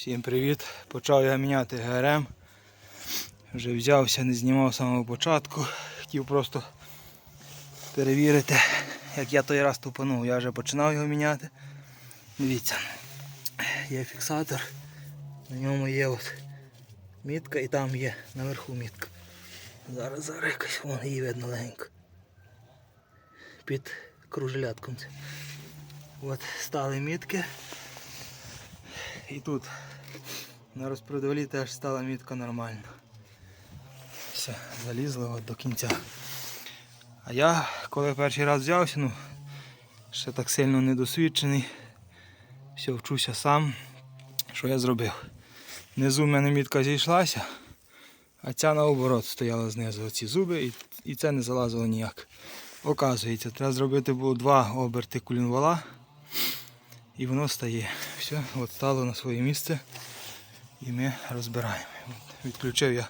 Всім привіт! Почав я міняти ГРМ. Вже взявся, не знімав з самого початку. Хотів просто перевірити, як я той раз тупанув. Я вже починав його міняти. Дивіться, є фіксатор, на ньому є от мітка і там є наверху мітка. Зараз зараз якось вон її видно легенько. Під кружелятком. От стали мітки. І тут на розпродолі теж стала мітка нормально. Все, залізли от до кінця. А я, коли перший раз взявся, ну, ще так сильно недосвідчений, все, вчуся сам. Що я зробив? Внизу в мене мітка зійшлася, а ця наоборот стояла знизу оці зуби і, і це не залазило ніяк. Оказується, треба зробити було два оберти кулінвала і воно стає. Все, от стало на своє місце і ми розбираємо. Відключив я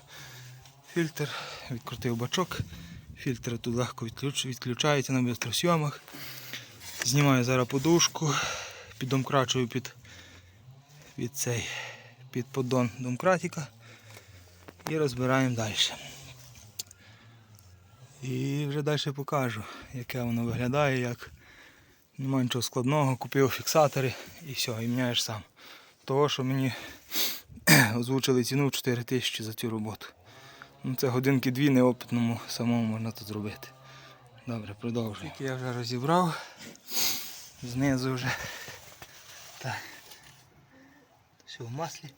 фільтр, відкрутив бачок. Фільтр тут легко відключ- відключається на бистросйомах. Знімаю зараз подушку, піддомкрачую під, під цей під поддон домкратика і розбираємо далі. І вже далі покажу, яке воно виглядає, як немає нічого складного, купив фіксатори і все, і міняєш сам. Того, що мені озвучили ціну в 4 тисячі за цю роботу. Ну, це годинки дві неопитному самому можна тут зробити. Добре, продовжуємо. Я вже розібрав. Знизу вже. Так. Все в маслі.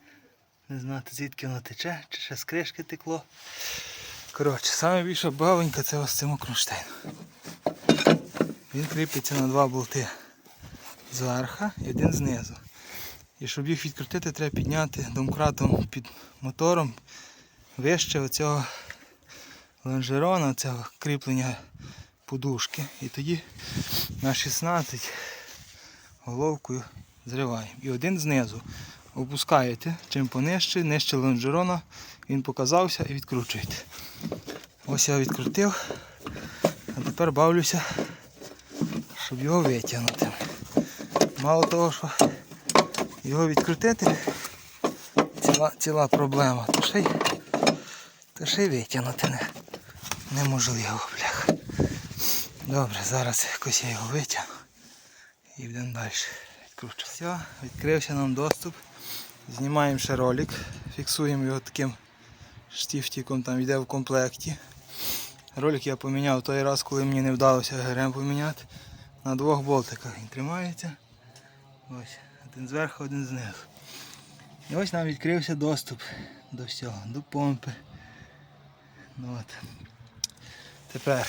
Не знати звідки воно тече, чи ще з кришки текло. Коротше, саме більша бавонька це ось цим кронштейн. Він кріпиться на два болти зверху і один знизу. І щоб їх відкрутити, треба підняти домкратом під мотором вище оцього лонжерона, цього кріплення подушки. І тоді на 16 головкою зриваємо. І один знизу опускаєте, чим понижче, нижче лонжерона, він показався і відкручуєте. Ось я відкрутив, а тепер бавлюся щоб його витягнути. Мало того, що його відкрутити ціла, ціла проблема, то ще й, то ще й витягнути не, неможливо, блях. Добре, зараз якось я його витягну і йдемо далі. Відкручу. Все, відкрився нам доступ. Знімаємо ще ролик, фіксуємо його таким штифтиком, там йде в комплекті. Ролик я поміняв той раз, коли мені не вдалося ГРМ поміняти. На двох болтиках він тримається. Ось, один зверху, один знизу. І ось нам відкрився доступ до всього, до помпи. Ну, от. Тепер,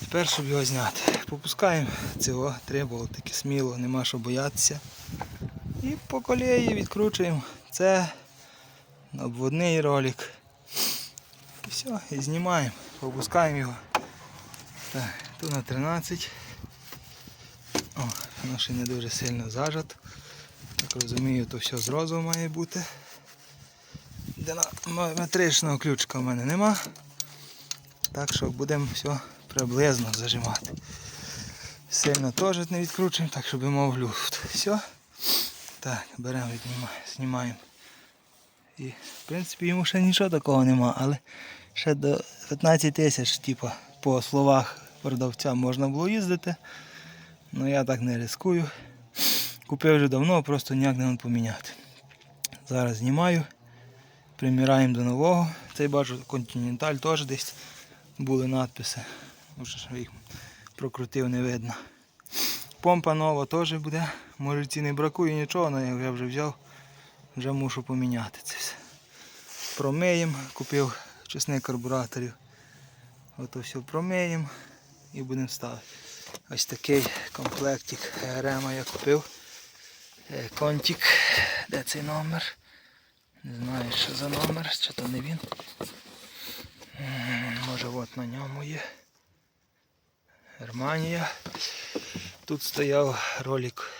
тепер, щоб його зняти, попускаємо цього три болтики, сміло, нема що боятися. І по колії відкручуємо. Це обводний ролик. І все, і знімаємо, попускаємо його. Так, тут на 13. О, воно ще не дуже сильно зажато. Так розумію, то все з розуму має бути. Метричного ключика в мене нема. Так що будемо все приблизно зажимати. Сильно теж не відкручуємо, так щоб мав люфт. Все. Так, беремо, знімаємо. І в принципі йому ще нічого такого нема, але ще до 15 тисяч, типу, по словах продавця можна було їздити. Ну я так не рискую. Купив вже давно, просто ніяк не поміняти. Зараз знімаю, приміраємо до нового. Цей бачу Continental теж десь були надписи. Може їх прокрутив, не видно. Помпа нова теж буде. Може ці не бракує нічого, але я вже взяв, вже мушу поміняти це все. Промиємо, купив чесник карбураторів. Ото все промиємо і будемо ставити. Ось такий комплектик ГРМ я купив. Е, Контик. Де цей номер? Не знаю, що за номер, чи то не він. Може от на ньому є. Германія. Тут стояв ролик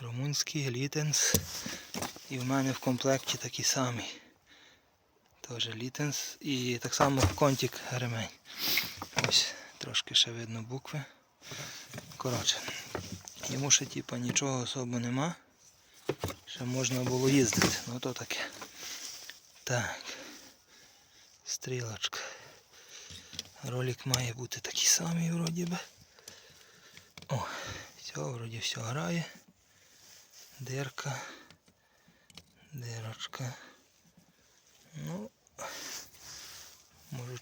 румунський, літенс. І в мене в комплекті такий самий. Теж літенс і так само контик ремень. Ось трошки ще видно букви. Коротше, йому ще типа нічого особо нема. ще можна було їздити. Ну то таке. Так. Стрілочка. Ролик має бути такий самий вроді би. О, все, вроді все грає. Дирка. Дирочка. Ну,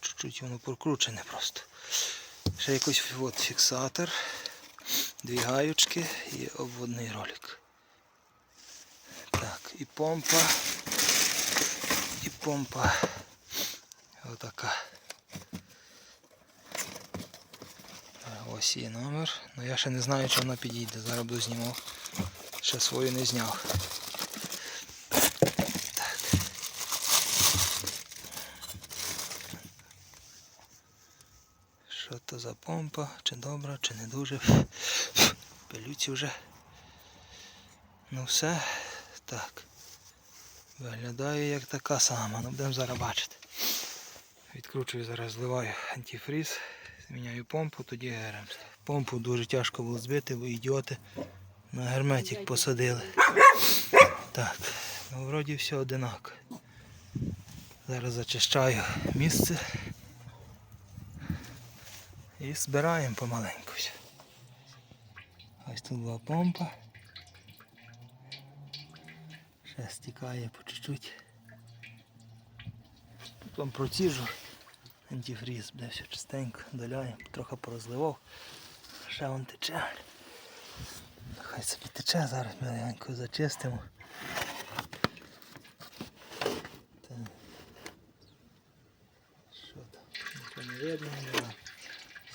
чуть-чуть воно прокручене просто. Ще якийсь от фіксатор, дві гаючки і обводний ролик. Так, і помпа. І помпа. Отака. Ось є номер. Ну я ще не знаю, чи вона підійде. Зараз буду знімав. Ще свою не зняв. Так. Що то за помпа? Чи добра, чи не дуже. Пилюці вже. Ну все. Так. Виглядає як така сама. Ну будемо зараз бачити. Відкручую зараз, зливаю антифріз, зміняю помпу, тоді ГРМ. Помпу дуже тяжко було збити, бо ідіоти на герметик посадили. Так, ну вроді все одинаково. Зараз зачищаю місце і збираємо помаленьку. Ось тут була помпа. Ще стікає по чуть-чуть. Потім проціжу антифріз, буде все чистенько, доляємо, трохи порозливав. Ще вон тече. Хай собі тече, зараз ми легенько зачистимо. Що там? Нічого не видно.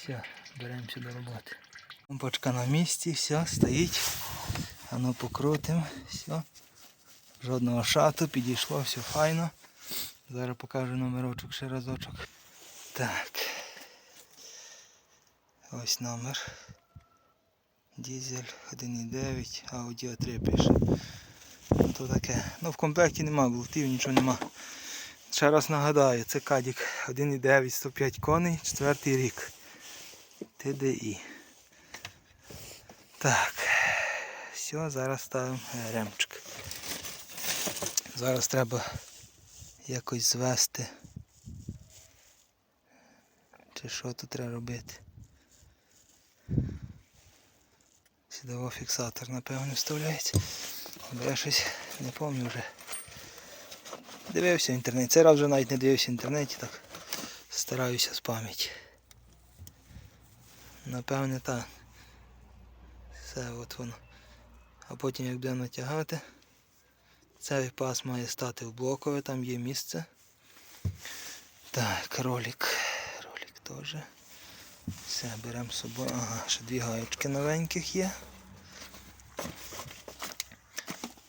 Все, беремося до роботи. Помпочка на місці, все, стоїть. А ну покрутимо, все. Жодного шату, підійшло, все файно. Зараз покажу номерочок ще разочок. Так. Ось номер. Дізель 1.9, аудіо 3 пише. Ну, То таке. Ну в комплекті нема болтів, нічого нема. Ще раз нагадаю, це кадік 1.9, 105 коней, 4 рік. TDI. Так. Все, зараз ставимо ремчик. Зараз треба якось звести. Чи що тут треба робити? Сідово фіксатор, напевно, вставляється. Бо я щось не пам'ятаю вже. Дивився в інтернеті. Цей раз вже навіть не дивився в інтернеті, так стараюся з пам'яті. Напевне так. Все от воно. А потім як будемо натягати. Цей пас має стати в блокове, там є місце. Так, ролик. Ролик теж. Все, беремо з собою. Ага, ще дві гаєчки новеньких є.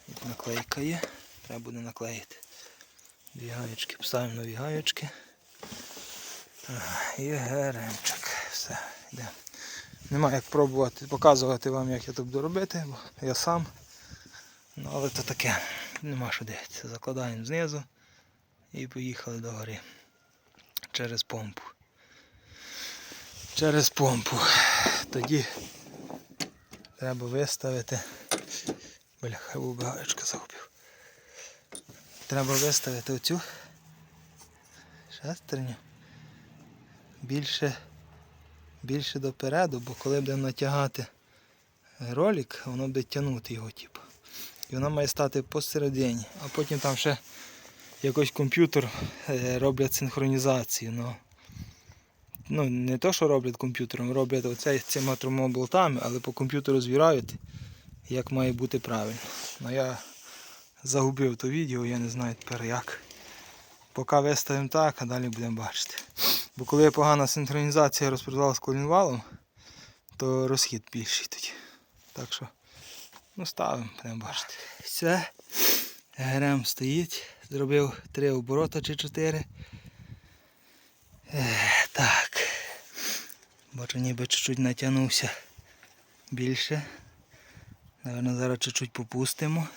І наклейка є. Треба буде наклеїти. Дві гаєчки, поставимо нові гаєчки. І ГРМчик. Все, йдемо. Нема як пробувати показувати вам, як я тут буду робити, бо я сам. Ну але то таке, нема що дивитися. Закладаємо знизу і поїхали до гори. Через помпу. Через помпу. Тоді треба виставити. Бляха, гаєчка загубив. Треба виставити оцю шестерню більше, більше допереду, бо коли будемо натягати ролик, воно буде тягнути його, типу. І вона має стати посередині, а потім там ще якийсь комп'ютер е, роблять синхронізацію. Ну, ну не то, що роблять комп'ютером, роблять оце цими трьома але по комп'ютеру звірають, як має бути правильно. Ну я загубив то відео, я не знаю тепер як. Поки виставимо так, а далі будемо бачити. Бо коли є погана синхронізація розподавала з колінвалом, то розхід більший тоді. Так що, ну ставимо, будемо бачити. Все. ГРМ стоїть. Зробив три оборота чи чотири. Ех, так. Бачу, ніби чуть-чуть натягнувся більше. Наверно, зараз чуть-чуть попустимо.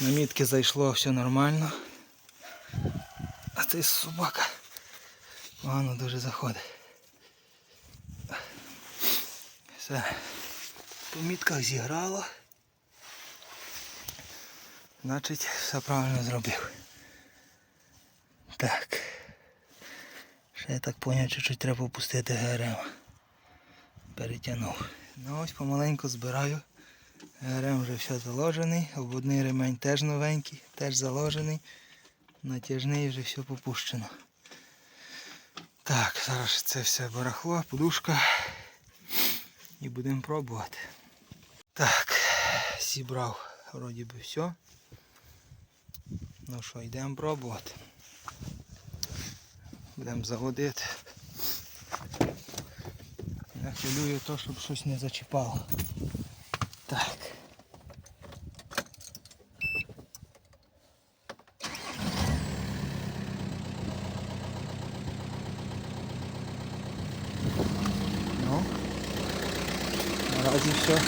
На мітки зайшло все нормально. А цей собака погано дуже заходить. Все. По мітках зіграло. Значить, все правильно зробив. Так. Ще я так поняв, чуть-чуть треба опустити ГРМ. Перетягнув. Ну ось помаленьку збираю. ГРМ вже все заложений, обводний ремень теж новенький, теж заложений. Натяжний вже все попущено. Так, зараз це все барахло, подушка. І будемо пробувати. Так, зібрав вроді би все. Ну що, йдемо пробувати. Будемо заводити. Не хвилює то, щоб щось не зачіпало. Так. Ну, наразі все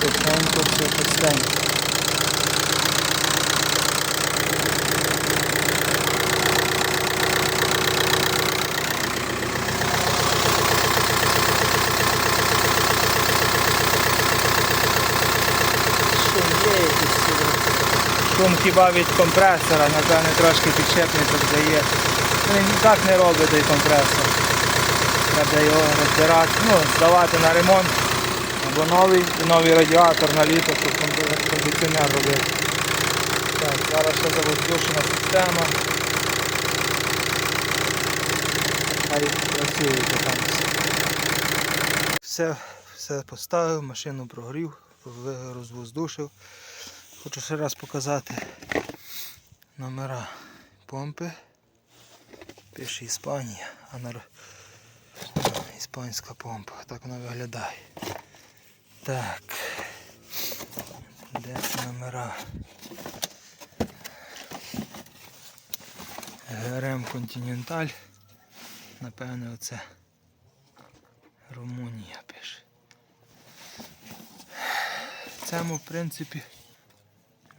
тихенько, все пустенько. Шум є якийсь сюди. Шум хіба від компресора, напевне трошки підшипничок дає. Ну, Він так не робить той компресор. Треба його розбирати, ну, здавати на ремонт. Або новий, новий радіатор на літо, щоб кондиціонер робити. Так, зараз ще завоздушена система. Хай працює там. Все, все поставив, машину прогрів, розвоздушив. Хочу ще раз показати номера помпи. Пише Іспанія, а на іспанська помпа. Так вона виглядає. Так. Де номера? ГРМ Континенталь. Напевне оце Румунія пише. Цьому в принципі.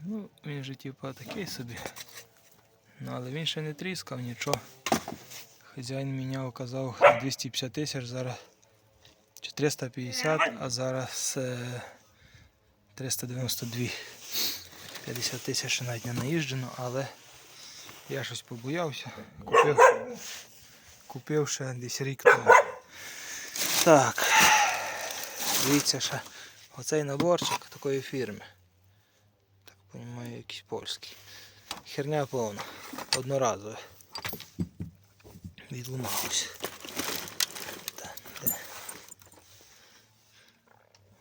Ну, він же типа такий собі. Ну, але він ще не тріскав нічого. Хазяїн міняв, казав на 250 тисяч, зараз чи 350, а зараз е, 392. 50 тисяч ще навіть не наїжджено, але я щось побоявся. Купив, купив ще десь рік тому. Так. Дивіться ще. Оцей наборчик такої фірми. Розумію, якийсь польський. Херня повна. Одноразова. Відламалося.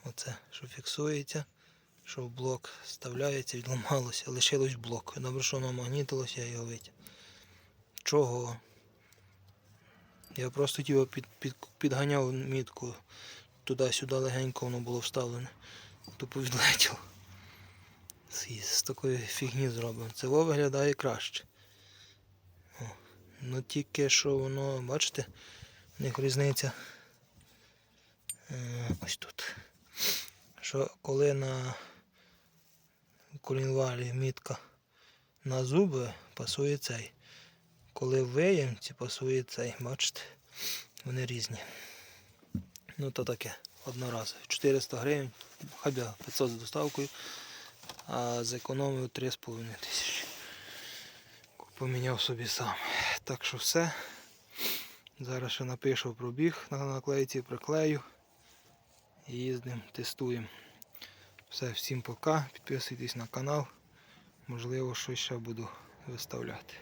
Оце, що фіксується, що в блок вставляється, відламалося, лишилось блок. Добре, що воно магнітилося, я його витяг. Чого? Я просто типу, під, під, підганяв мітку туди-сюди легенько воно було вставлене. Тупо відлетіло. З, такої фігні зроблено. Це виглядає краще. О. Ну тільки що воно, бачите, в них різниця. Е, ось тут. Що коли на колінвалі мітка на зуби пасує цей. Коли в виємці пасує цей, бачите, вони різні. Ну то таке, одноразове. 400 гривень, хай 500 з доставкою, а зекономив 3,5 тисячі. Поміняв собі сам. Так що все. Зараз ще напишу пробіг на наклейці, приклею. Їздимо, тестуємо. Все, всім пока. Підписуйтесь на канал. Можливо, щось ще буду виставляти.